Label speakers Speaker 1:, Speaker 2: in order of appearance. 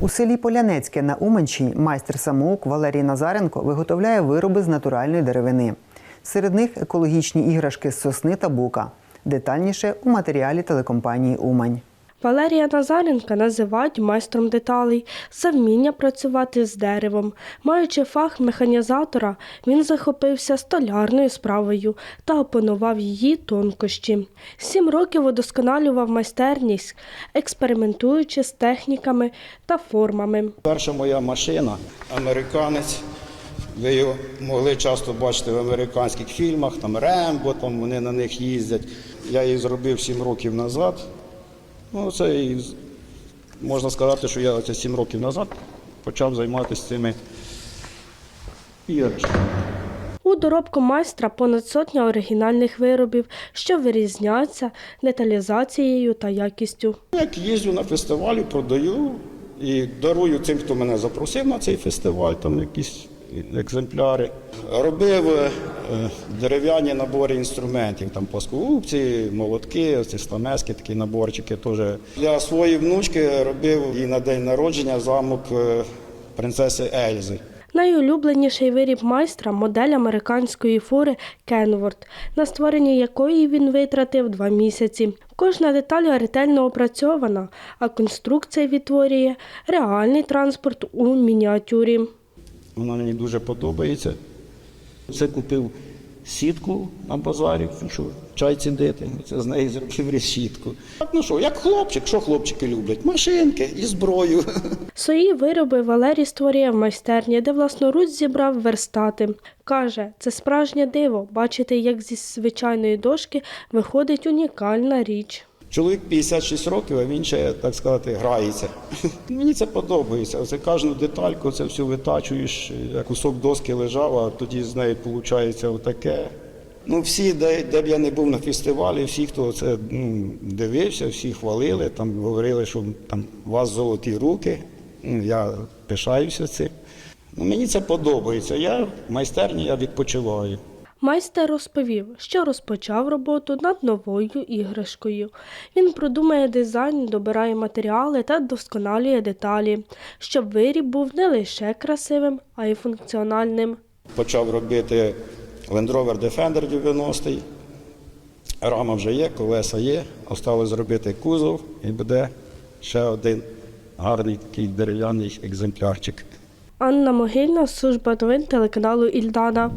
Speaker 1: У селі Полянецьке на Уманщині майстер самоук Валерій Назаренко виготовляє вироби з натуральної деревини. Серед них екологічні іграшки з сосни та бука. Детальніше у матеріалі телекомпанії Умань.
Speaker 2: Валерія Назаренка називають майстром деталей за вміння працювати з деревом. Маючи фах механізатора, він захопився столярною справою та опанував її тонкощі. Сім років удосконалював майстерність, експериментуючи з техніками та формами.
Speaker 3: Перша моя машина американець. Ви його могли часто бачити в американських фільмах, там Рембо, там вони на них їздять. Я її зробив 7 років назад. Ну, це і можна сказати, що я оце 7 років назад почав займатися цими іграшками.
Speaker 2: У доробку майстра понад сотня оригінальних виробів, що вирізняються деталізацією та якістю.
Speaker 3: Як їздю на фестивалі, продаю і дарую тим, хто мене запросив на цей фестиваль, там якісь екземпляри. Робив е, дерев'яні набори інструментів, там плоскогубці, молотки, ці стамески, такі наборчики теж. Для своєї внучки робив їй на день народження замок е, принцеси Ельзи.
Speaker 2: Найулюбленіший виріб майстра модель американської фури Кенворд, на створення якої він витратив два місяці. Кожна деталь ретельно опрацьована, а конструкція відтворює реальний транспорт у мініатюрі.
Speaker 3: Вона мені дуже подобається. Це купив сітку на базарі, що чай цідити. Це з неї зробив решітку. Так, ну що, як хлопчик, що хлопчики люблять? Машинки і зброю.
Speaker 2: Свої вироби Валерій створює в майстерні, де власноруч зібрав верстати. Каже, це справжнє диво бачити, як зі звичайної дошки виходить унікальна річ.
Speaker 3: Чоловік 56 років, а він ще, так сказати, грається. Мені це подобається. Оце кожну детальку, це все витачуєш, як кусок доски лежав, а тоді з неї виходить отаке. Ну, всі, де, де б я не був на фестивалі, всі, хто це ну, дивився, всі хвалили, там говорили, що там у вас золоті руки. Ну, Я пишаюся цим. Ну, мені це подобається. Я в майстерні я відпочиваю.
Speaker 2: Майстер розповів, що розпочав роботу над новою іграшкою. Він продумує дизайн, добирає матеріали та досконалює деталі, щоб виріб був не лише красивим, а й функціональним.
Speaker 3: Почав робити Land Rover Defender 90 Рама вже є, колеса є. Осталось зробити кузов і буде ще один гарний такий дерев'яний екземплярчик.
Speaker 2: Анна Могильна, служба новин телеканалу Ільдана.